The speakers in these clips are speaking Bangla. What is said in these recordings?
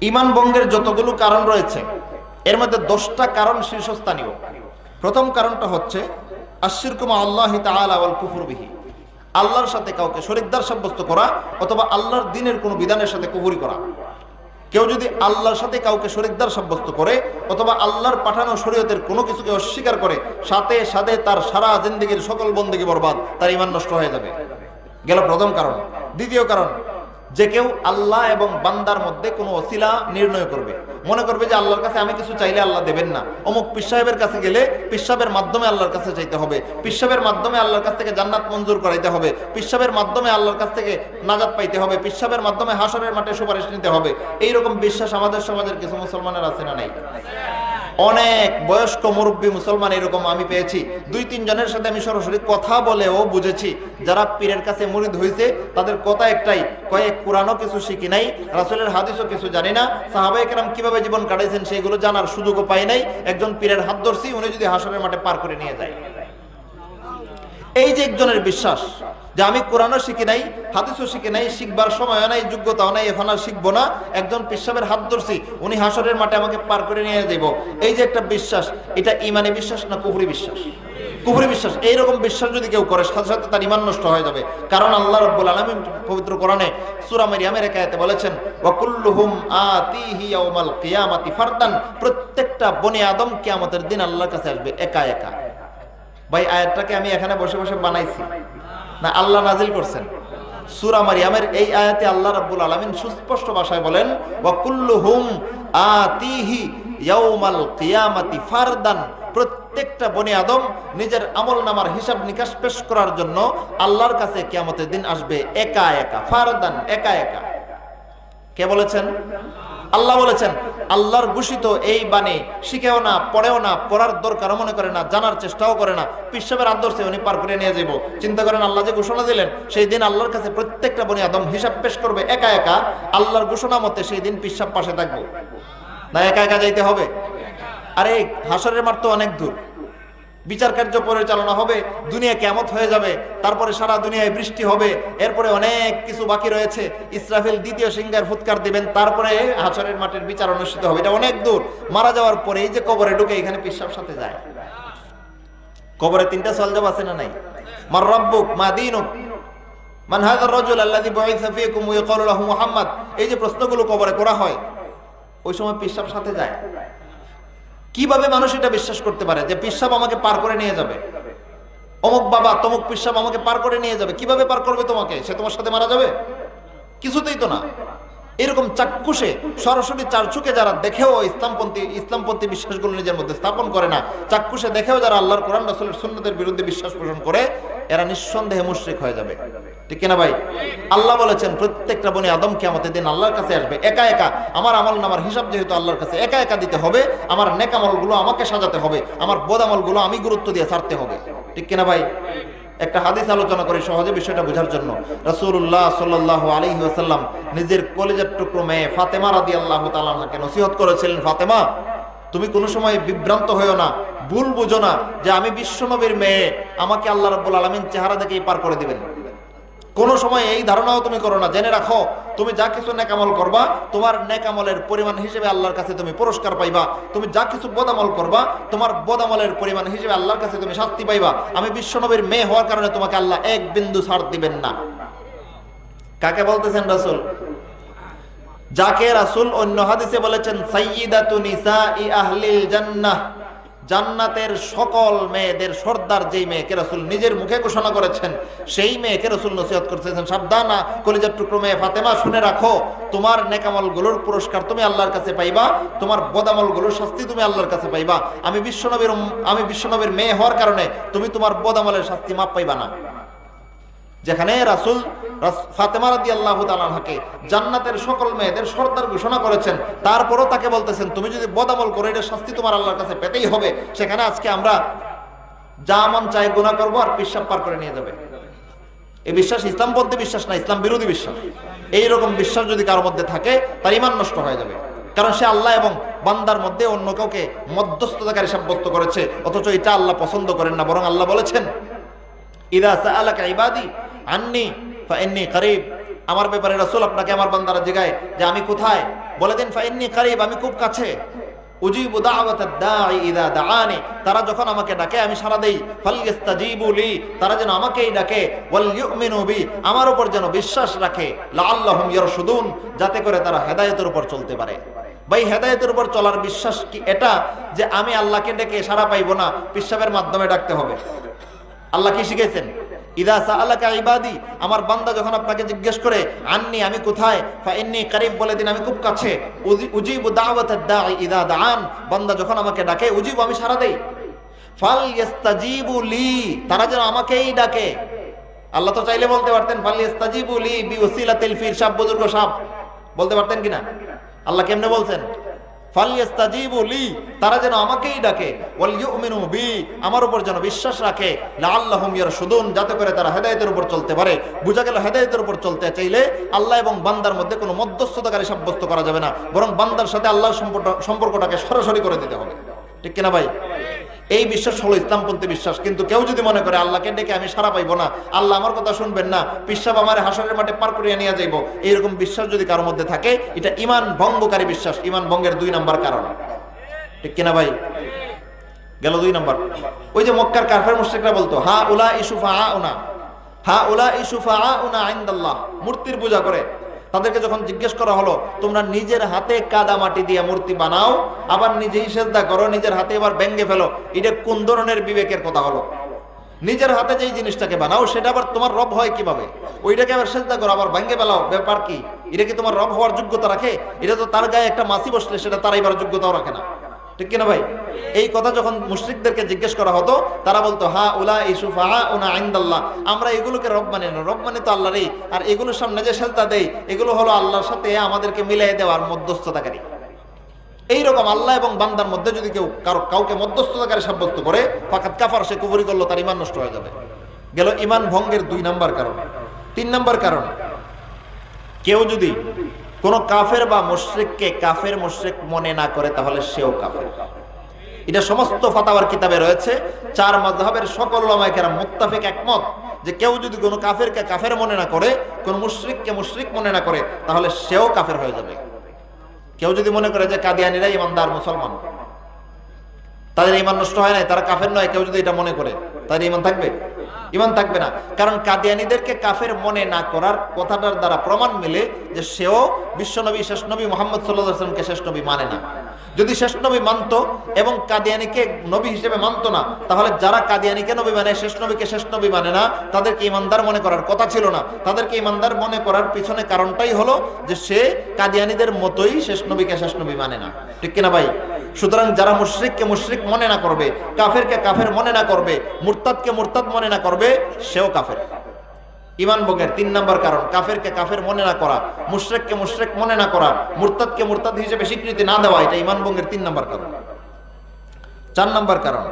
ইমান ভঙ্গের যতগুলো কারণ রয়েছে, এর মধ্যে দশটা কারণ শীর্ষস্থানীয়। প্রথম কারণটা হচ্ছে আশিরকুমা আল্লাহ তাআলা ওয়াল কুফর বিহি। আল্লাহর সাথে কাউকে সাব্যস্ত করা অথবা আল্লাহর দিনের কোনো বিধানের সাথে কুফরি করা। কেউ যদি আল্লাহর সাথে কাউকে শরিকদার সাব্যস্ত করে অথবা আল্লাহর পাঠানো শরীয়তের কোনো কিছুকে অস্বীকার করে, সাথে সাথে তার সারা জিন্দগির সকল বন্দিগি বরবাদ, তার ইমান নষ্ট হয়ে যাবে। গেল প্রথম কারণ। দ্বিতীয় কারণ যে কেউ আল্লাহ এবং বান্দার মধ্যে কোনো অসিলা নির্ণয় করবে। মনে করবে যে আল্লাহর কাছে আমি কিছু চাইলে আল্লাহ দেবেন না। অমুক পিসাহেবের কাছে গেলে পিসাবের মাধ্যমে আল্লাহর কাছে চাইতে হবে। পিসাবের মাধ্যমে আল্লাহর কাছ থেকে জান্নাত মঞ্জুর করাইতে হবে। পিসাবের মাধ্যমে আল্লাহর কাছ থেকে নাজাত পাইতে হবে। পিসাবের মাধ্যমে হাসরের মাঠে সুপারিশ নিতে হবে। এইরকম বিশ্বাস আমাদের সমাজের কিছু মুসলমানের আছে না নাই? অনেক বয়স্ক মুরব্বী মুসলমান এরকম আমি পেয়েছি। দুই, তিন জনের সাথে আমি সরাসরি কথা বলেও বুঝেছি। যারা পীরের কাছে মুরিদ হয়েছে তাদের কথা একটাই, কয়েক কোরআনও কিছু শিখি নাই, রাসুলের হাদিসও কিছু জানি না। সাহাবাই কেরাম কীভাবে জীবন কাটাইছেন সেগুলো জানার সুযোগও পাই নাই। একজন পীরের হাত ধরছি, উনি যদি হাসরের মাঠে পার করে নিয়ে যায়। এই যে একজনের বিশ্বাস যে আমি কোরআনও শিখি নাই, হাদিসও শিখি নাই, শিখবার সময় নাই, যোগ্যতাও নাই, এখন আর শিখব না, একজন পিসাবের হাত ধরছি, উনি হাসরের মাঠে আমাকে পার করে নিয়ে যাব এই যে একটা বিশ্বাস, এটা ইমানে বিশ্বাস না কুফরি বিশ্বাস? কুফরি বিশ্বাস, এইরকম বিশ্বাস যদি কেউ করে, সাথে সাথে তার ইমান নষ্ট হয়ে যাবে। কারণ আল্লাহ রব্বুল আলামিন পবিত্র কোরআনে সূরা মারিয়ামের একায়াতে বলেছেন, ওয়া কুল্লুহুম আতিহি ইয়াউমাল কিয়ামাতি ফারদান প্রত্যেকটা বনি আদম কিয়ামতের দিন আল্লাহর কাছে আসবে একা একা। ভাই, আয়াতটাকে আমি এখানে বসে বসে বানাইছি। না, আল্লাহ নাজিল করছেন। সুরা মারিয়ামের এই আয়াতে আল্লাহ রাব্বুল আলামিন সুস্পষ্ট ভাষায় বলেন, ওয়া কুল্লুহুম আতিহি ইয়াউমাল কিয়ামাতি ফারদান। প্রত্যেকটা বনি আদম নিজের আমল নামার হিসাব নিকাশ পেশ করার জন্য আল্লাহর কাছে কিয়ামতের দিন আসবে, একা একা, ফারদান, একা একা। কে বলেছেন? আল্লাহ বলেছেন, আল্লাহর ঘোষিত এই বাণী শিখেও না, পড়েও না, পড়ার দরকারও মনে করে না, জানার চেষ্টাও করে না। পিসাবের আদর্শে উনি পার করে নিয়ে যাব চিন্তা করেন, আল্লাহ যে ঘোষণা দিলেন, সেই দিন আল্লাহর কাছে প্রত্যেকটা বনি আদম হিসাব পেশ করবে একা একা। আল্লাহর ঘোষণা মতে সেই দিন পিসাব পাশে থাকব। না, একা একা যাইতে হবে? আরে, হাসরের মাঠ তো অনেক দূর। বিচার কার্য পরিচালনা হবে, দুনিয়া কেমত হয়ে যাবে, তারপরে সারা দুনিয়ায় বৃষ্টি হবে, এরপরে অনেক কিছু বাকি রয়েছে, ইসরাফিল দ্বিতীয় সিঙ্গার ফুৎকার দিবেন, তারপরে হাসরের মাঠের বিচার অনুষ্ঠিত হবে, এটা অনেক দূর, মারা যাওয়ার পরে এই যে কবরে ঢুকে এখানে পিসাব সাথে যায়। কবরে তিনটা সলজব আছে না নাই? মার রব্বুক, মা দিনুক। মান হাযার রাজুল আল্লাযী বুইসা ফীকুম মুহাম্মদ। এই যে প্রশ্নগুলো কবরে করা হয়, ওই সময় পিসাব সাথে যায়। কীভাবে মানুষ এটা বিশ্বাস করতে পারে? যে পিসাব আমাকে পার করে নিয়ে যাবে। অমুক বাবা, তমুক পিসাব আমাকে পার করে নিয়ে যাবে। কীভাবে পার করবে তোমাকে? সে তোমার সাথে মারা যাবে? কিছুতেই তো না। এরকম চাক্ষুষে সরাসরি চারচুকে যারা দেখেও ইসলামপন্থী ইসলামপন্থী বিশ্বাসগুলো নিজের মধ্যে স্থাপন করে না, চাক্ষুষে দেখেও যারা আল্লাহর কোরআন, রাসুলের সুন্নতের বিরুদ্ধে বিশ্বাস পোষণ করে এরা নিঃসন্দেহে মুশরিক হয়ে যাবে। ঠিক কিনা ভাই? আল্লাহ বলেছেন, প্রত্যেকটা বনি আদম কিয়ামতের দিন আল্লাহর কাছে আসবে। একা একা, আমার আমল নামার হিসাব যেহেতু আল্লাহর কাছে, একা একা দিতে হবে, আমার নেকামলগুলো আমাকে সাজাতে হবে, আমার বোদামলগুলো আমি গুরুত্ব দিয়ে ছাড়তে হবে। ঠিক কিনা ভাই? একটা হাদিস আলোচনা করে সহজে বিষয়টা বোঝার জন্য। রাসূলুল্লাহ সাল্লাল্লাহু আলাইহি ওয়াসাল্লাম নিজের কলেজের টুকরো মেয়ে ফাতেমা রাদিয়াল্লাহু তাআলাকে নসিহত করেছিলেন, ফাতেমা, তুমি কোনো সময় বিভ্রান্ত হয়েও না। ভুল বুঝো না যে আমি বিশ্বনবীর মেয়ে, আমাকে আল্লাহ রাব্বুল আলামিন চেহারা দেখেই পার করে দিবেন। কোনো সময় এই ধারণাও তুমি করো না। জেনে রাখো, তুমি যা কিছু নেকামল করবা, তোমার নেকামলের পরিমাণ হিসেবে আল্লাহর কাছে তুমি পুরস্কার পাইবা। তুমি যা কিছু বদামল করবা, তোমার বদামলের পরিমাণ হিসেবে আল্লাহর কাছে তুমি শাস্তি পাইবা। আমি বিশ্বনবীর মেয়ে হওয়ার কারণে তোমাকে আল্লাহ এক বিন্দু ছাড় দিবেন না। কাকে বলতেছেন রাসূল? যাকে রাসূল অন্য হাদিসে বলেছেন, সাইয়্যিদাতু নিসাই আহলিল জান্নাহ। জান্নাতের সকল মেয়েদের সর্দার যেই মেয়ে রসুল নিজের মুখে ঘোষণা করেছেন, সেই মেয়ে রসুল নসিহত করতেছেন। সাবধানা, কলিজার টুকরো মেয়ে ফাতেমা, শুনে রাখো, তোমার নেকামলগুলোর পুরস্কার তুমি আল্লাহর কাছে পাইবা, তোমার বদামলগুলোর শাস্তি তুমি আল্লাহর কাছে পাইবা। আমি বিশ্বনবীর আমি বিশ্বনবীর মেয়ে হওয়ার কারণে তুমি তোমার বদামলের শাস্তি মাপ পাইবা না। যেখানে রাসুল ফাতেমা রাদি আল্লাহ জান্নাতের সকল মেয়েদের সর্দার ঘোষণা করেছেন, তারপরও তাকে বলতেছেন, তুমি যদি বদামল করো, এটা শাস্তি তোমার আল্লাহর কাছে পেতেই হবে। সেখানে আজকে আমরা যা মন গুণা করব আর পিসাব পার করে নিয়ে যাবে। এই বিশ্বাস বিশ্বাস না, ইসলাম বিরোধী বিশ্বাস। এইরকম বিশ্বাস যদি কারোর মধ্যে থাকে, তার ইমান নষ্ট হয়ে যাবে। কারণ সে আল্লাহ এবং বান্দার মধ্যে অন্য কাউকে মধ্যস্থতাকারী সাব্যস্ত করেছে, অথচ এটা আল্লাহ পছন্দ করেন না, বরং আল্লাহ বলেছেন, ইদা আন্নি, ফাইন্নি করিব। আমার ব্যাপারে রাসূল আপনাকে আমার বান্দারা জিগায় যে আমি কোথায়? বলে দিন, ফাইন্নি কারিব, আমি খুব কাছে। উজিবু দাওয়াতাদ দাঈ ইযা দাআনি। তারা যখন আমাকে ডাকে, আমি সাড়া দেই। ফালইস্তাজিবু লি। তারা যেন আমাকেই ডাকে। ওয়াল ইউমিনু বি। আমার উপর যেন বিশ্বাস রাখে। লাআল্লাহুম ইয়ারশুদুন। যাতে করে তারা হেদায়েতের উপর চলতে পারে। ভাই, হেদায়েতের উপর চলার বিশ্বাস কি এটা? যে আমি আল্লাহকে ডেকে সাড়া পাইবো না পিসাবের মাধ্যমে ডাকতে হবে। আল্লাহ কি শিখেছেন ইদা সাআলাকা ইবাদি আমার বান্দা যখন আপনাকে জিজ্ঞেস করে, আননি, আমি কোথায়? ফা ইন্নী কারিব বলে দিন, আমি খুব কাছে। উজি- উজিবু দাওয়াতাদ দাঈ ইদা দাআন বান্দা যখন আমাকে ডাকে, উজিবু, আমি সাড়া দেই। ফাল ইস্তাজিবু লি তারা যেন আমাকেই ডাকে। আল্লাহ তো চাইলে বলতে পারতেন ফাল ইস্তাজিবু লি বি ওসিলাতিল ফির বুজুর্গ সাব বলতে পারতেন কিনা? আল্লাহ কেমনে বলছেন? ফালিয়াস্তাজিবু লি, তারা যেন আমাকেই ডাকে। ওয়াল ইউমিনু বি, আমার উপর যেন বিশ্বাস রাখে। লাআল্লাহুম ইয়ারশুদুন, যাতে করে তারা হেদায়েতের উপর চলতে পারে। বুঝা গেল হেদায়েতের উপর চলতে চাইলে আল্লাহ এবং বান্দার মধ্যে কোনো মধ্যস্থতাকারী সাব্যস্ত করা যাবে না। বরং বান্দার সাথে আল্লাহর সম্পর্ক- সম্পর্কটাকে সরাসরি করে দিতে হবে। ঠিক কিনা ভাই? এই বিশ্বাস হলো ইসলামপন্থী বিশ্বাস। কিন্তু কেউ যদি মনে করে, আল্লাহকে ডেকে আমি সারা পাইবো না, আল্লাহ আমার কথা শুনবেন না, পিসাব আমার হাসরের মাঠে পার করিয়ে নিয়ে যাইব, এইরকম বিশ্বাস যদি কারোর মধ্যে থাকে, এটা ইমান ভঙ্গকারী বিশ্বাস। ইমান ভঙ্গের দুই নাম্বার কারণ। ঠিক কিনা ভাই? গেল দুই নাম্বার। ওই যে মক্কার কাফের মুশরিকরা বলতো হা উলা ইসুফা আ উনা হা উলা ইসুফা আ উনা আইন্দাল্লাহ মূর্তির পূজা করে। তাদেরকে যখন জিজ্ঞেস করা হলো, তোমরা নিজের হাতে কাদা মাটি দিয়ে মূর্তি বানাও, আবার নিজেই সেজদা করো, নিজের হাতে এবার ব্যঙ্গে ফেলো। এটা কোন ধরনের বিবেকের কথা হলো? নিজের হাতে যেই জিনিসটাকে বানাও, সেটা আবার তোমার রব হয় কীভাবে? ওইটাকে আবার সেজদা করো, আবার ব্যঙ্গে ফেলাও, ব্যাপার কি? এটা কি তোমার রব হওয়ার যোগ্যতা রাখে? এটা তো তার গায়ে একটা মাসি বসলে সেটা তার এবার যোগ্যতাও রাখে না। ঠিক কিনা ভাই? এই কথা যখন মুশরিকদেরকে জিজ্ঞেস করা হতো, তারা বলতো, হা, উলা ইসুফা উনা আইন্দাল্লাহ। আমরা এগুলোকে রব মানে না? রব মানে তো আল্লাহরই। আর এগুলোর সামনে যে সেজদা দেই, এগুলো হলো আল্লাহর সাথে আমাদেরকে মিলিয়ে দেওয়ার মধ্যস্থতাকারী। এইরকম আল্লাহ এবং বান্দার মধ্যে যদি কেউ কারও, কাউকে মধ্যস্থতাকারী সাব্যস্ত করে, ফাকাত কাফার, সে কুবুরি করল, তার ইমান নষ্ট হয়ে যাবে। গেল ইমান ভঙ্গের দুই নাম্বার কারণ। তিন নাম্বার কারণ, কেউ যদি কোন কাফের বা মুশরিককে কাফের মুশরিক মনে না করে, তাহলে সেও কাফের। এটা সমস্ত ফাতাওয়ার কিতাবে রয়েছে। চার মাযহাবের সকল ওলামায়ে মুত্তাফিক একমত যে কেউ যদি কোনো কাফেরকে কাফের মনে না করে, কোন মুশরিককে মুশরিক মনে না করে, তাহলে সেও কাফের হয়ে যাবে। কেউ যদি মনে করে যে কাদিয়ানিরা ইমানদার মুসলমান, তাদের ইমান নষ্ট হয় নাই, তারা কাফের নয়, কেউ যদি এটা মনে করে, তাদের ইমান থাকবে? ইমান থাকবে না। কারণ কাদিয়ানিদেরকে কাফের মনে না করার কথাটার দ্বারা প্রমাণ মিলে যে সেও বিশ্বনবী শেষ নবী মোহাম্মদ সাল্লাহামকে শেষ নবী মানে না। যদি শেষ নবী মানত এবং কাদিয়ানিকে নবী হিসেবে মানত না, তাহলে যারা কাদিয়ানিকে নবী মানে শেষ নবীকে শেষ নবী মানে না, তাদেরকে ইমানদার মনে করার কথা ছিল না। তাদেরকে ইমানদার মনে করার পিছনে কারণটাই হলো যে সে কাদিয়ানিদের মতোই শেষ নবীকে শেষ নবী মানে না। ঠিক কিনা ভাই? সুতরাং যারা মুশরিককে মুশরিক মনে না করবে, কাফেরকে কাফের মনে না করবে, মুরতাদকে মুরতাদ মনে না করবে, সেও কাফের। ইমান ভোগের তিন নম্বর কারণ, কাফেরকে কাফের মনে না করা, মুশরেককে মুশরেক মনে না করা, মুরতাদকে মুরতাদ হিসেবে স্বীকৃতি না দেওয়া, এটা ইমান ভঙ্গের তিন নম্বর কারণ। চার নম্বর কারণ,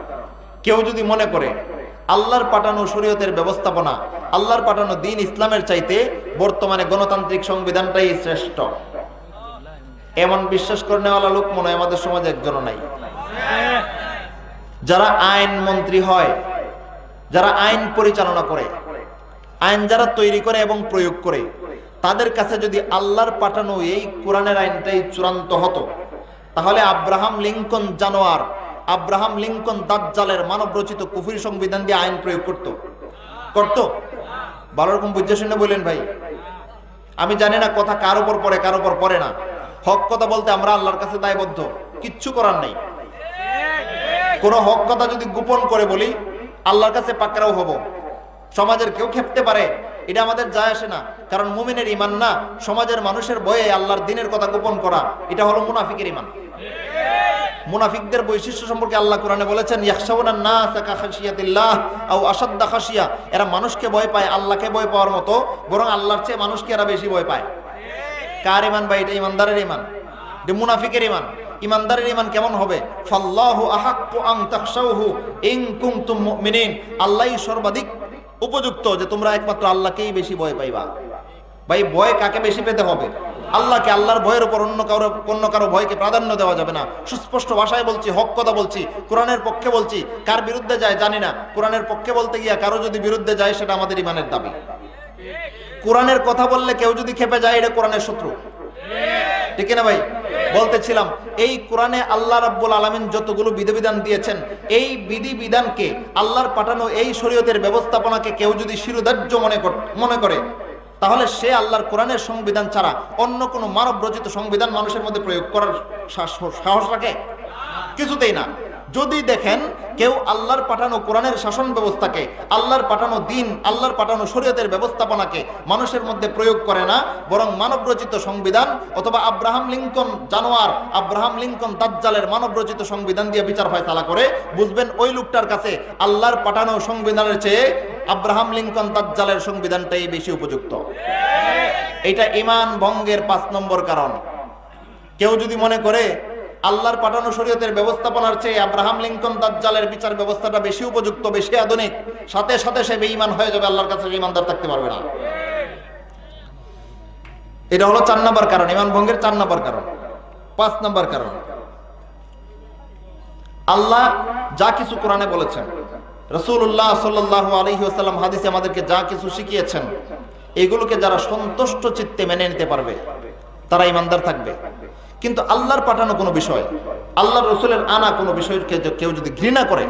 কেউ যদি মনে করে আল্লাহর পাঠানো শরীয়তের ব্যবস্থাপনা, আল্লাহর পাঠানো দিন ইসলামের চাইতে বর্তমানে গণতান্ত্রিক সংবিধানটাই শ্রেষ্ঠ এমন বিশ্বাস করে নেওয়ালা লোক মনে হয় আমাদের সমাজে একজনও নাই। যারা আইন মন্ত্রী হয়, যারা আইন পরিচালনা করে, আইন যারা তৈরি করে এবং প্রয়োগ করে, তাদের কাছে যদি আল্লাহর পাঠানো এই কোরআনের আইনটাই চূড়ান্ত হতো, তাহলে আব্রাহাম লিঙ্কন জানোয়ার, আব্রাহাম লিঙ্কন দাজ্জালের মানব রচিত কুফুরি সংবিধান দিয়ে আইন প্রয়োগ করত। করত? ভালো রকম বুঝে শুনে বললেন ভাই। আমি জানি না কথা কার উপর পড়ে, কার উপর পড়ে না। হক কথা বলতে আমরা আল্লাহর কাছে দায়বদ্ধ। কিচ্ছু করার নেই। কোন হক কথা যদি গোপন করে বলি, আল্লাহর কাছে পাকড়াও হব। সমাজের কেউ খেপতে পারে, এটা আমাদের যায় আসে না। কারণ মুমিনের ইমান না, সমাজের মানুষের বয়ে আল্লাহর দিনের কথা গোপন করা, এটা হলো মুনাফিকের ইমান মুনাফিকদের বৈশিষ্ট্য সম্পর্কে আল্লাহ কোরআনে বলেছেন খাশিয়া। এরা মানুষকে ভয় পায়, আল্লাহকে ভয় পাওয়ার মতো, বরং আল্লাহর চেয়ে মানুষকে এরা বেশি ভয় পায়। কার ইমান ভাই? এটা ইমানদারের ইমান মুনাফিকের ইমান ইমানদারের ইমান কেমন হবে? কুনতুম মুমিনিন। আল্লাহই সর্বাধিক উপযুক্ত যে তোমরা একমাত্র আল্লাহকেই বেশি ভয় পাইবা। ভাই, ভয় কাকে বেশি পেতে হবে? আল্লাহকে আল্লাহর ভয়ের উপর অন্য কারও অন্য কারও ভয়কে প্রাধান্য দেওয়া যাবে না। সুস্পষ্ট ভাষায় বলছি, হক কথা বলছি, কোরআনের পক্ষে বলছি, কার বিরুদ্ধে যায় জানি না। কোরআনের পক্ষে বলতে গিয়া কারও যদি বিরুদ্ধে যায়, সেটা আমাদের ইমানের দাবি। কোরআনের কথা বললে কেউ যদি খেপে যায়, এটা কোরআনের শত্রু। ঠিক না ভাই? বলতেছিলাম, এই কোরআনে আল্লাহ রাব্বুল আলামিন যতগুলো বিধিবিধান দিয়েছেন, এই বিধি বিধানকে আল্লাহর পাঠানো এই শরীয়তের ব্যবস্থাপনাকে কেউ যদি শিরোধার্য মনে কর- মনে করে, তাহলে সে আল্লাহর কোরআনের সংবিধান ছাড়া অন্য কোনো মানব রচিত সংবিধান মানুষের মধ্যে প্রয়োগ করার সাহস রাখে? কিছুতেই না। যদি দেখেন কেউ আল্লাহর পাঠানো কোরআনের শাসন ব্যবস্থাকে, আল্লাহর পাঠানো দিন, আল্লাহর পাঠানো শরীয়তের ব্যবস্থাপনাকে মানুষের মধ্যে প্রয়োগ করে না, বরং মানবরচিত সংবিধান অথবা আব্রাহাম লিঙ্কন জানোয়ার, আব্রাহাম লিঙ্কন দাজ্জালের মানব রচিত সংবিধান দিয়ে বিচার হয় ফয়সালা করে, বুঝবেন ওই লোকটার কাছে আল্লাহর পাঠানো সংবিধানের চেয়ে আব্রাহাম লিঙ্কন দাজ্জালের সংবিধানটাই বেশি উপযুক্ত। এটা ইমান ভঙ্গের পাঁচ নম্বর কারণ। কেউ যদি মনে করে আল্লাহর পাঠানো শরীয়তের ব্যবস্থাপনার চেয়ে আব্রাহাম লিঙ্কন দাজ্জালের বিচার ব্যবস্থাটা বেশি উপযুক্ত, বেশি আধুনিক। সাথে সাথে সে বেঈমান হয়ে যাবে, আল্লাহর কাছে ইমানদার থাকতে পারবে না। এটা হলো চার নম্বর কারণ ইমান ভঙ্গের চার নম্বর কারণ। পাঁচ নম্বর কারণ, আল্লাহ যা কিছু কোরআনে বলেছেন রসুল্লাহ সাল্লাহ আলহি আসাল্লাম হাদিসে আমাদেরকে যা কিছু শিখিয়েছেন, এগুলোকে যারা সন্তুষ্ট চিত্তে মেনে নিতে পারবে, তারা ইমানদার থাকবে। কিন্তু আল্লাহর পাঠানো কোনো বিষয় আল্লাহ রসুলের আনা কোনো বিষয়কে কেউ যদি ঘৃণা করে,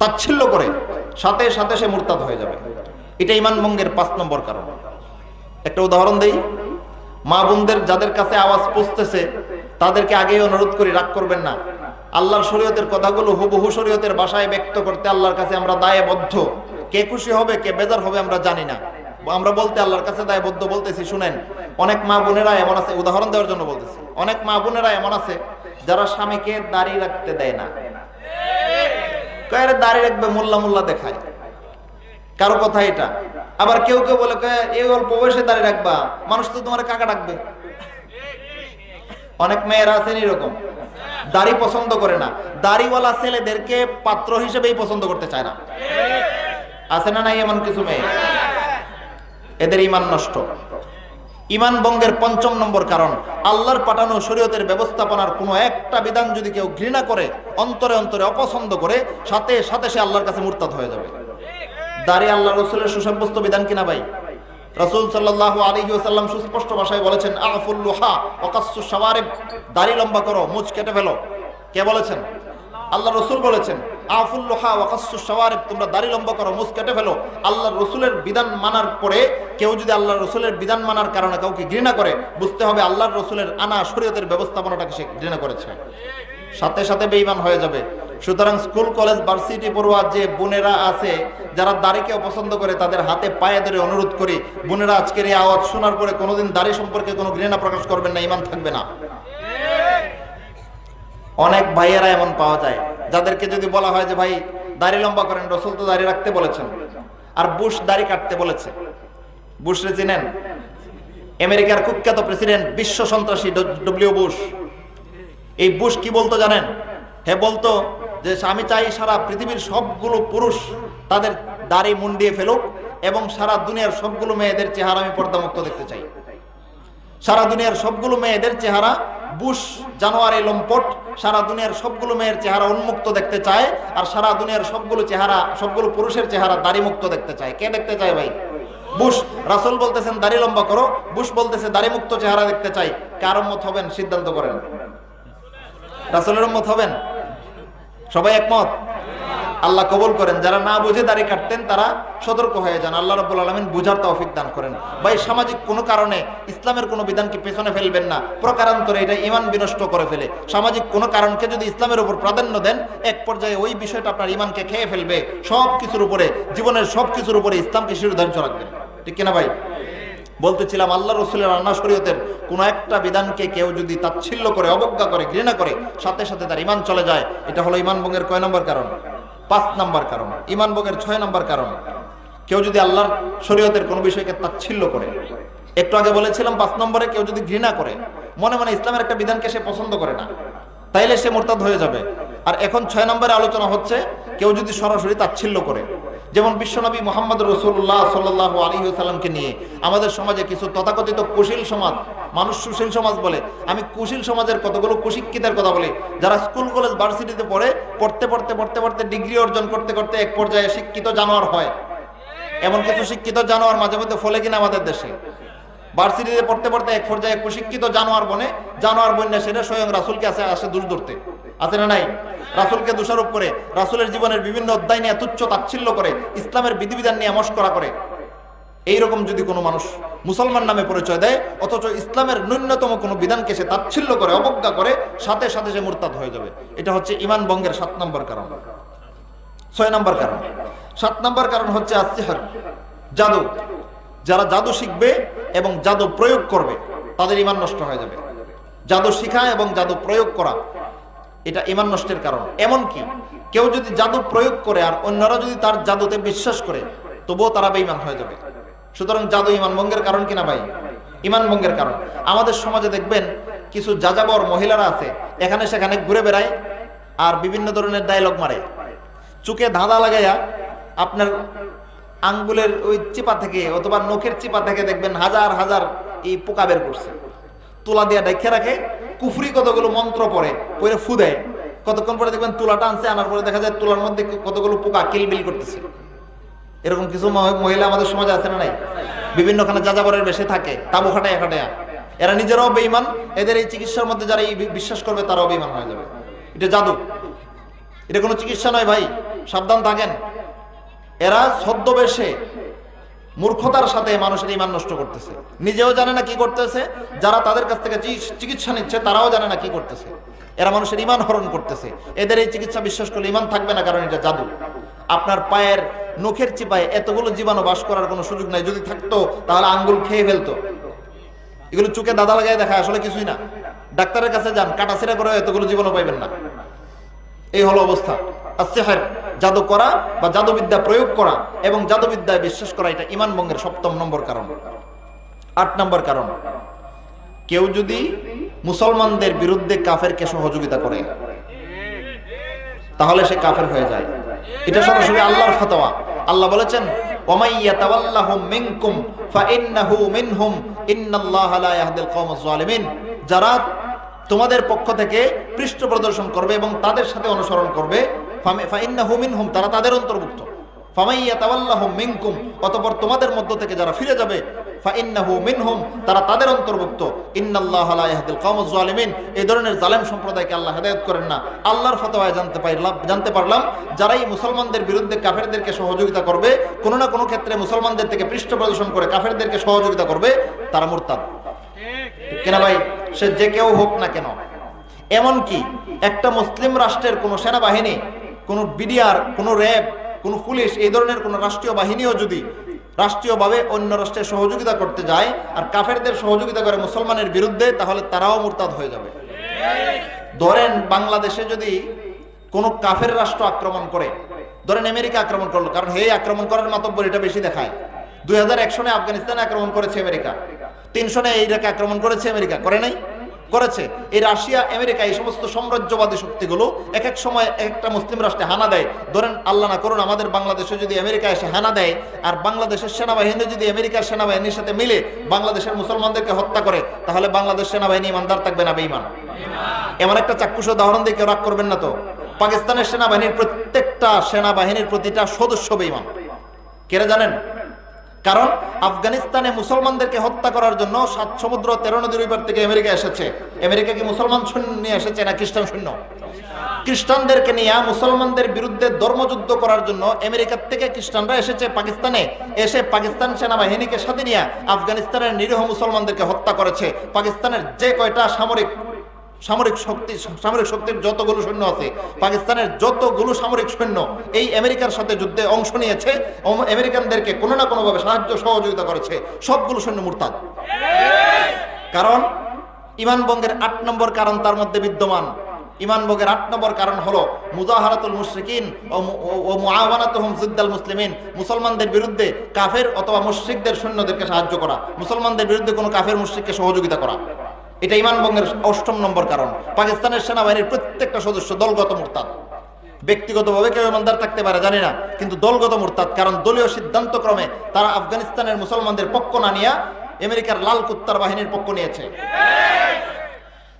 তাচ্ছিল্য করে, সাথে সাথে সে মুরতাদ হয়ে যাবে। এটা ইমান ভঙ্গের পাঁচ নম্বর কারণ। একটা উদাহরণ দেই। মা বোনদের যাদের কাছে আওয়াজ পৌঁছতেছে, তাদেরকে আগেই অনুরোধ করি, রাগ করবেন না। আল্লাহর শরীয়তের কথাগুলো হুবহু শরীয়তের বাসায় ব্যক্ত করতে আল্লাহর কাছে আমরা দায়বদ্ধ। কে খুশি হবে, কে বেজার হবে আমরা জানি না। আমরা বলতে আল্লাহর কাছে দায়বদ্ধ বলতেছি, শুনেন, অনেক মা বোনেরা এমন আছে, উদাহরণ দেওয়ার জন্য বলতেছি, অনেক মা বোনেরা এমন আছে যারা স্বামীকে দাঁড়িয়ে রাখতে দেয় না। কয়ের দাঁড়িয়ে রাখবে, মোল্লা মোল্লা দেখায়। কারও কথা এটা। আবার কেউ কেউ বলে এই অল্প বয়সে দাঁড়িয়ে রাখবা, মানুষ তো তোমার কাকা ডাকবে। অনেক মেয়েরা আছেন এরকম। দাড়ি পছন্দ করে না। দাড়িওয়ালা ছেলেদেরকে পাত্র হিসেবেই পছন্দ করতে চায় না। আছে না নাই এমন কিছু মেয়ে? এদের ইমান নষ্ট। ইমান বঙ্গের পঞ্চম নম্বর কারণ, আল্লাহর পাঠানো শরীয়তের ব্যবস্থাপনার কোনো একটা বিধান যদি কেউ ঘৃণা করে, অন্তরে অন্তরে অপছন্দ করে, সাথে সাথে সে আল্লাহর কাছে মুরতাদ হয়ে যাবে। দাঁড়িয়ে আল্লাহ রসুলের সুসাব্যস্ত বিধান কিনা ভাই? রসুল সাল্লাহ আলী ওসাল্লাম সুস্পষ্ট ভাষায় বলেছেন আফুল্লুহা অকাস্যু সাওয়ারিব দাড়ি লম্বা করো মুচ কেটে ফেলো। কে বলেছেন? আল্লাহ রসুল বলেছেন আল্লাহর রসুলের আনা শরীয়তের ব্যবস্থাপনাটাকে সে ঘৃণা করেছে। সাথে সাথে বেঈমান হয়ে যাবে। সুতরাং স্কুল, কলেজ, ভার্সিটি পড়ুয়া যে বোনেরা আছে, যারা দাড়িকে অপছন্দ করে, তাদের হাতে পায়ে ধরে অনুরোধ করি, বোনেরা আজকের এই আওয়াজ শোনার পরে কোনোদিন দাড়ি সম্পর্কে কোনো ঘৃণা প্রকাশ করবেন না ইমান থাকবে না। অনেক ভাইয়েরা এমন পাওয়া যায়, যাদেরকে যদি বলা হয় যে, ভাই, দাড়ি লম্বা করেন, রসুল তো দাড়ি রাখতে বলেছেন আর বুশ দাড়ি কাটতে বলেছে। বুশরে চিনেন? আমেরিকার কুখ্যাত প্রেসিডেন্ট, বিশ্ব সন্ত্রাসী ডব্লিউ বুশ। এই বুশ কি বলতো জানেন? হে বলতো যে, আমি চাই সারা পৃথিবীর সবগুলো পুরুষ তাদের দাড়ি মুন্ডিয়ে ফেলুক এবং সারা দুনিয়ার সবগুলো মেয়েদের চেহারা আমি পর্দামুক্ত দেখতে চাই। সারা দুনিয়ার সবগুলো মেয়েদের চেহারা বুশ, জানোয়ার লম্পট, সারা দুনিয়ার সবগুলো মেয়ের চেহারা উন্মুক্ত দেখতে চায়, আর সারা দুনিয়ার সবগুলো চেহারা, সবগুলো পুরুষের চেহারা দাড়ি মুক্ত দেখতে চায়। কে দেখতে চায় ভাই? বুশ, রাসুল বলতেছেন, দাড়ি লম্বা করো। বুশ বলতেছে দাড়ি মুক্ত চেহারা দেখতে চাই। কার মত হবেন? সিদ্ধান্ত করেন। রাসুলের মত হবেন? সবাই একমত? আল্লাহ কবুল করেন, যারা না বুঝে দাঁড়িয়ে কাটতেন, তারা সতর্ক হয়ে যান। আল্লাহ রব্বুল আলমিন বুঝার তৌফিক দান করেন। ভাই, সামাজিক কোনো কারণে ইসলামের কোনো বিধানকে পেছনে ফেলবেন না। প্রকারান্তরে এটা ইমান বিনষ্ট করে ফেলে। সামাজিক কোনো কারণকে যদি ইসলামের উপর প্রাধান্য দেন, এক পর্যায়ে ওই বিষয়টা আপনার ইমানকে খেয়ে ফেলবে। সব কিছুর উপরে, জীবনের সব কিছুর উপরে ইসলামকে শিরোধার্য রাখবেন। ঠিক কিনা ভাই? বলতেছিলাম আল্লাহ রসুলের রান্না শরীয়তের কোন একটা বিধানকে কেউ যদি তাচ্ছিল্য করে, অবজ্ঞা করে, ঘৃণা করে, সাথে সাথে তার ইমান চলে যায়। এটা হলো ইমান ভঙ্গের কয় নম্বর কারণ? পাঁচ নাম্বার কারণ ইমান বোগের ছয় নাম্বার কারণ। কেউ যদি আল্লাহর শরীয়তের কোনো বিষয়কে তাচ্ছিল্য করে, একটু আগে বলেছিলাম পাঁচ নম্বরে কেউ যদি ঘৃণা করে, মনে মনে ইসলামের একটা বিধানকে সে পছন্দ করে না, তাইলে সে মোরতাদ হয়ে যাবে। আর এখন ছয় নম্বরে আলোচনা হচ্ছে, কেউ যদি সরাসরি তাচ্ছিল্য করে যেমন বিশ্বনবী মোহাম্মদ রসুল্লাহ সাল্লাহ আলী সাল্লামকে নিয়ে আমাদের সমাজে কিছু তথাকথিত কুশীল সমাজ, মানুষ সুশীল সমাজ বলে, আমি কুশীল সমাজের কতগুলো কুশিক্ষিতের কথা বলি, যারা স্কুল, কলেজ, ভার্সিটিতে পড়ে, পড়তে পড়তে পড়তে পড়তে ডিগ্রি অর্জন করতে করতে এক পর্যায়ে শিক্ষিত জানোয়ার হয়। এমন কিছু শিক্ষিত জানোয়ার মাঝে মধ্যে ফলে কিনা আমাদের দেশে? ভার্সিটিতে পড়তে পড়তে এক পর্যায়ে এক প্রশিক্ষিত জানোয়ার বনে, জানোয়ার বন্যা সেটা স্বয়ং রাসুলকে আসে আসে দূর ধরতে আছে না নাই? রাসুলকে দোষারোপ করে, রাসুলের জীবনের বিভিন্ন অধ্যায় নিয়ে তুচ্ছ তাচ্ছিল্য করে, ইসলামের বিধিবিধান নিয়ে মস্করা করে। এইরকম যদি কোনো মানুষ মুসলমান নামে পরিচয় দেয়, অথচ ইসলামের ন্যূনতম কোনো বিধানকে সে তাচ্ছিল্য করে, অবজ্ঞা করে, সাথে সাথে সে মুরতাদ হয়ে যাবে। এটা হচ্ছে ইমান বঙ্গের সাত নম্বর কারণ। ছয় নম্বর কারণ। সাত নম্বর কারণ হচ্ছে আস্তিহার জাদু। যারা জাদু শিখবে এবং জাদু প্রয়োগ করবে, তাদের ইমান নষ্ট হয়ে যাবে। জাদু শিখা এবং জাদু প্রয়োগ করা এটা ইমান নষ্টের কারণ। এমন কি কেউ যদি জাদু প্রয়োগ করে আর অন্যরা যদি তার জাদুতে বিশ্বাস করে, তবুও তারা বেঈমান হয়ে যাবে। সুতরাং জাদু ইমান ভঙ্গের কারণ কিনা ভাই? ইমান ভঙ্গের কারণ। আমাদের সমাজে দেখবেন, কিছু যাযাবর মহিলারা আছে, এখানে সেখানে ঘুরে বেড়ায় আর বিভিন্ন ধরনের ডায়লগ মারে। চুকে ধাঁধা লাগাইয়া আপনার আঙ্গুলের ওই চিপা থেকে অথবা নখের চিপা থেকে দেখবেন হাজার হাজার এই পোকা বের করছে। তুলা দিয়ে দেখে রাখে, কুফরি কতগুলো মন্ত্র পড়ে পরে ফু দেয়। কতক্ষণ পরে দেখবেন তুলাটা আনছে, আনার পরে দেখা যায় তুলার মধ্যে কতগুলো পোকা কিলবিল করতেছে। এরকম কিছু মহিলা আমাদের সমাজে আছে না নাই? বিভিন্নখানে যাযাবরের বেশে থাকে, তাবু খাটায় খাটায়া এরা নিজেরাও বেইমান এদের এই চিকিৎসার মধ্যে যারা এই বিশ্বাস করবে, তারাও বেইমান হয়ে যাবে। এটা জাদু। এটা কোনো চিকিৎসা নয় ভাই, সাবধান থাকেন। এরা ছদ্মবেশে মূর্খতার সাথে মানুষের ইমান নষ্ট করতেছে। নিজেও জানে না কি করতেছে, যারা তাদের কাছ থেকে চিকিৎসা নিচ্ছে, তারাও জানে না কি করতেছে। এরা মানুষের ইমান হরণ করতেছে। এদের এই চিকিৎসা বিশ্বাস করলে ইমান থাকবে না, কারণ এটা জাদু। আপনার পায়ের নখের চিপায় এতগুলো জীবাণু বাস করার কোনো সুযোগ নাই। যদি থাকতো, তাহলে আঙ্গুল খেয়ে ফেলতো। এগুলো চোখে দাদা লাগাই দেখা আসলে কিছুই না। ডাক্তারের কাছে যান কাটাছিরা করে এতগুলো জীবাণু পাইবেন না। এই হলো অবস্থা। আসেহার জাদু করা বা জাদুবিদ্যা প্রয়োগ করা এবং জাদুবিদ্যায় বিশ্বাস করা, এটা ইমান ভঙ্গের সপ্তম নম্বর কারণ। আট নম্বর কারণ, কেউ যদি মুসলমানদের বিরুদ্ধে কাফেরকে সহযোগিতা করে, তাহলে সে কাফের হয়ে যায়। এটা সরাসরি আল্লাহর ফতোয়া। আল্লাহ বলেছেন যারা তোমাদের পক্ষ থেকে পৃষ্ঠ প্রদর্শন করবে এবং তাদের সাথে অনুসরণ করবে। মিনহুম, তারা তাদের অন্তর্ভুক্ত। তোমাদের মধ্য থেকে যারা ফিরে যাবে তারা তাদের অন্তর্ভুক্ত। ইন্নাল্লাহ লা ইয়াহদিল কওমাজ জালিমিন এই ধরনের জালেম সম্প্রদায়কে আল্লাহ হেদায়েত করেন না। জানতে পারলাম জানতে পারলাম, যারাই মুসলমানদের বিরুদ্ধে সহযোগিতা করবে, কোনো না কোনো ক্ষেত্রে মুসলমানদের থেকে পৃষ্ঠ প্রদর্শন করে কাফেরদেরকে সহযোগিতা করবে, তারা মুরতাদ। কেন ভাই? সে যে কেউ হোক না কেন। এমনকি একটা মুসলিম রাষ্ট্রের কোনো সেনাবাহিনী, কোনো বিডিআর, কোনো র্যাব, কোনো পুলিশ, এই ধরনের কোনো রাষ্ট্রীয় বাহিনীও যদি রাষ্ট্রীয়ভাবে অন্য রাষ্ট্রের সহযোগিতা করতে যায় আর কাফেরদের সহযোগিতা করে মুসলমানের বিরুদ্ধে, তাহলে তারাও মুরতাদ হয়ে যাবে। ধরেন বাংলাদেশে যদি কোনো কাফের রাষ্ট্র আক্রমণ করে, ধরেন আমেরিকা আক্রমণ করল, কারণ হে আক্রমণ করার মাতব্বর এটা বেশি দেখায়। দুই হাজার এক সনে আফগানিস্তানে আক্রমণ করেছে আমেরিকা। তিন সনে ইরাকে আক্রমণ করেছে, আমেরিকা করে নাই, করেছে। এই রাশিয়া, আমেরিকা, এই সমস্ত সাম্রাজ্যবাদী শক্তিগুলো এক এক সময় এক একটা মুসলিম রাষ্ট্রে হানা দেয়। ধরেন, আল্লাহ না করুন, আমাদের বাংলাদেশে যদি আমেরিকা এসে হানা দেয়, আর বাংলাদেশের সেনাবাহিনী যদি আমেরিকার সেনাবাহিনীর সাথে মিলে বাংলাদেশের মুসলমানদেরকে হত্যা করে, তাহলে বাংলাদেশ সেনাবাহিনী ইমানদার থাকবে না বেঈমান। এমন একটা চাক্ষুষ উদাহরণ দিয়ে কেউ রাগ করবেন না তো। পাকিস্তানের সেনাবাহিনীর প্রত্যেকটা সেনাবাহিনীর প্রতিটা সদস্য বেঈমান। কেরা জানেন? কারণ আফগানিস্তানে মুসলমানদেরকে হত্যা করার জন্য সাত সমুদ্র তেরো নদীর ওই পার থেকে আমেরিকা এসেছে। আমেরিকা কি মুসলমান নিয়ে এসেছে না খ্রিস্টান সৈন্য খ্রিস্টানদেরকে নিয়ে মুসলমানদের বিরুদ্ধে ধর্মযুদ্ধ করার জন্য আমেরিকার থেকে খ্রিস্টানরা এসেছে পাকিস্তানে। এসে পাকিস্তান সেনাবাহিনীকে সাথে নিয়ে আফগানিস্তানের নিরীহ মুসলমানদেরকে হত্যা করেছে। পাকিস্তানের যে কয়টা সামরিক সামরিক শক্তি, সামরিক শক্তির যতগুলো সৈন্য আছে, পাকিস্তানের যতগুলো সামরিক সৈন্য এই আমেরিকার সাথে যুদ্ধে অংশ নিয়েছে আমেরিকানদেরকে কোনো না কোনোভাবে সাহায্য সহযোগিতা করেছে, সবগুলো সৈন্য মুরতাদ। কারণ ইমান বঙ্গের আট নম্বর কারণ তার মধ্যে বিদ্যমান। ইমান বঙ্গের আট নম্বর কারণ হলো মুজাহারাতুল মুশরিকিন ও মুআওয়ানাতুহুম জিদ্দাল মুসলিমিন। মুসলমানদের বিরুদ্ধে কাফের অথবা মুশরিকদের সৈন্যদেরকে সাহায্য করা। মুসলমানদের বিরুদ্ধে কোনো কাফের মুশরিককে সহযোগিতা করা। এটা ইমানবঙ্গের অষ্টম নম্বর কারণ। পাকিস্তানের সেনাবাহিনীর প্রত্যেকটা সদস্য দলগত মুরতাদ। ব্যক্তিগতভাবে কেউ ইমানদার থাকতে পারে, জানি না, কিন্তু দলগত মুরতাদ, কারণ দলীয় সিদ্ধান্ত ক্রমে তারা আফগানিস্তানের মুসলমানদের পক্ষ না নিয়ে আমেরিকার লাল কুত্তার বাহিনীর পক্ষ নিয়েছে।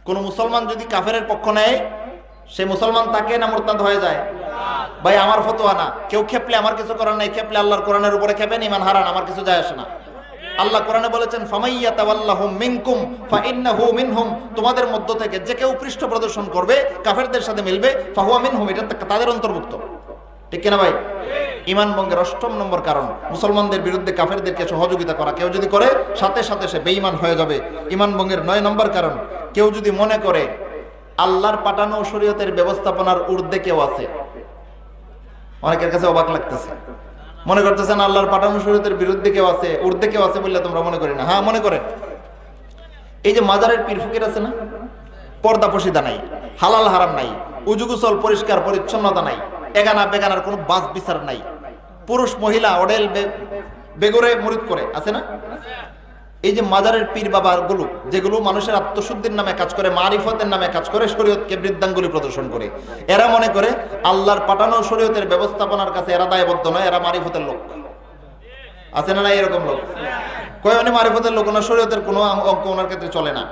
কোন মুসলমান যদি কাফেরের পক্ষ নেয়, সে মুসলমান তাকে না মুরতাদ হয়ে যায়? ভাই, আমার ফতোয়া না। কেউ খেপলে আমার কিছু করার নাই, খেপলে আল্লাহর কোরআনের উপরে খেপেন ইমান হারান, আমার কিছু যায় আসে না। আল্লাহ কোরআনে বলেছেন ফামাইয়া তাওয়াল্লাহুম মিনকুম ফাইন্নাহু মিনহুম। তোমাদের মধ্য থেকে যে কেউ পৃষ্ঠ প্রদর্শন করবে, কাফেরদের সাথে মিলবে, ফাহুয়া মিনহুম, এটা তাদের অন্তর্ভুক্ত। ঠিক কিনা ভাই? ইমান ভঙ্গের অষ্টম নম্বর কারণ, মুসলমানদের বিরুদ্ধে কাফেরদেরকে সহযোগিতা করা। কেউ যদি করে, সাথে সাথে সে বেঈমান হয়ে যাবে। ইমান ভঙ্গের নয় নম্বর কারণ, কেউ যদি মনে করে, আল্লাহর পাঠানো শরীয়তের ব্যবস্থাপনার ঊর্ধ্বে কেউ আছে, অনেকের কাছে অবাক লাগতেছে। মনে করতেছেন আল্লাহর পাঠানো শরীয়তের বিরুদ্ধে কেউ আছে উর্ধে কেউ আছে বললে তোমরা মনে করি না। হ্যাঁ মনে করে এই যে মাজারের পীর ফকির আছে না? পর্দা পশিদা নাই, হালাল হারাম নাই উজুগুসল পরিষ্কার পরিচ্ছন্নতা নাই, এগানা বেগানার কোনো বাস বিচার নাই। পুরুষ, মহিলা অডেল বেগরে মরিদ করে, আছে না? এই যে মাজারের পীর বাবা গুলো যেগুলো মানুষের আত্মশুদ্ধির নামে কাজ করে, মারিফতের নামে কাজ করে, শরীয়তকে বৃদ্ধাঙ্গুলি প্রদর্শন করে। এরা মনে করে আল্লাহর পাঠানো শরীয়তের ব্যবস্থাপনার কাছে এরা দায়বদ্ধ নয়, এরা মারিফতের লোক। আছে না এরকম লোক? কয় মারিফতের লোক না শরীয়তের কোনো অঙ্ক ওনার ক্ষেত্রে চলে না।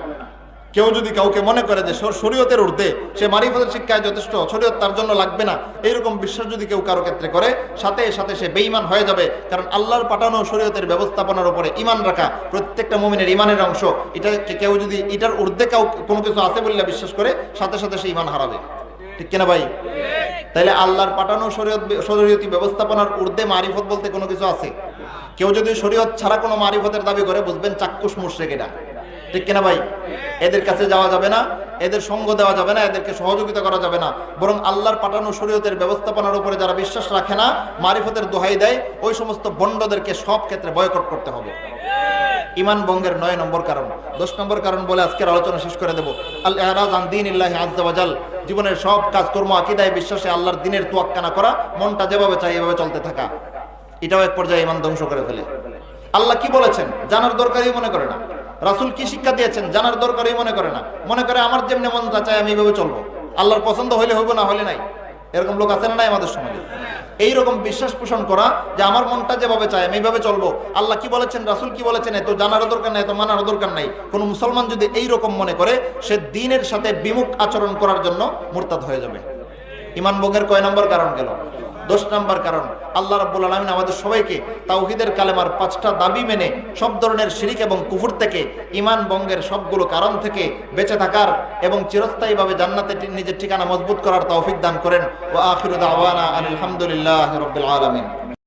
কেউ যদি কাউকে মনে করে যে শরীয়তের ঊর্ধ্বে, সে মারিফতের শিক্ষায় যথেষ্ট শরীয়ত তার জন্য লাগবে না। এইরকম বিশ্বাস যদি কেউ কারও ক্ষেত্রে করে, সাথে সাথে সে বেঈমান হয়ে যাবে। কারণ আল্লাহর পাঠানো শরীয়তের ব্যবস্থাপনার উপরে ইমান রাখা প্রত্যেকটা মুমিনের ইমানের অংশ। এটা কেউ যদি এটার ঊর্ধ্বে কাউ কোনো কিছু আছে বলে বিশ্বাস করে, সাথে সাথে সে ইমান হারাবে। ঠিক কিনা ভাই? তাইলে আল্লাহর পাঠানো শরীয়ত শরীয়তি ব্যবস্থাপনার ঊর্ধ্বে মারিফত বলতে কোনো কিছু আছে? কেউ যদি শরীয়ত ছাড়া কোনো মারিফতের দাবি করে, বুঝবেন চাক্ষুষ মুশ্রেক এটা ঠিক কিনা ভাই? এদের কাছে যাওয়া যাবে না, এদের সঙ্গ দেওয়া যাবে না, এদেরকে সহযোগিতা করা যাবে না। বরং আল্লাহর পাঠানো শরীয়তের ব্যবস্থাপনার উপরে যারা বিশ্বাস রাখে না, মারিফতের দোহাই দেয়, ওই সমস্ত বন্ডদেরকে সব ক্ষেত্রে বয়কট করতে হবে। ইমান বঙ্গের নয় নম্বর কারণ। দশ নম্বর কারণ বলে আজকের আলোচনা শেষ করে দেবো। দিন ইল্লাহি আজ্জাওয়াজাল জীবনের সব কাজকর্ম আকিদায় বিশ্বাসে আল্লাহর দিনের তোয়াক্কা না করা, মনটা যেভাবে চাই এভাবে চলতে থাকা। এটাও এক পর্যায়ে ইমান ধ্বংস করে ফেলে। আল্লাহ কি বলেছেন? জানার দরকারই মনে করে না। রাসূল কি শিক্ষা দিয়েছেন? জানার দরকারই মনে করে না। মনে করে আমার যেমনি মন চায় আমি এইভাবে চলবো। আল্লাহর পছন্দ হইলে হইব, না হলে নাই। এরকম লোক আছে না নাই আমাদের সমাজে? এইরকম বিশ্বাস পোষণ করা যে আমার মনটা যেভাবে চায় আমি এইভাবে চলবো। আল্লাহ কি বলেছেন, রাসূল কি বলেছেন এত জানারও দরকার নাই এত মানারও দরকার নাই। কোনো মুসলমান যদি এইরকম মনে করে, সে দিনের সাথে বিমুখ আচরণ করার জন্য মুরতাদ হয়ে যাবে। ইমান ভঙ্গের কয় নম্বর কারণ গেল? দশ নম্বর কারণ, আল্লাহ রাব্বুল আলমিন আমাদের সবাইকে তাওহিদের কালেমার পাঁচটা দাবি মেনে সব ধরনের শিরিক এবং কুফুর থেকে ইমান বঙ্গের সবগুলো কারণ থেকে বেঁচে থাকার এবং চিরস্থায়ীভাবে জান্নাতে নিজের ঠিকানা মজবুত করার তৌফিক দান করেন। ও আখিরু দাওয়ানা আলহামদুলিল্লাহ রবিল আলামিন।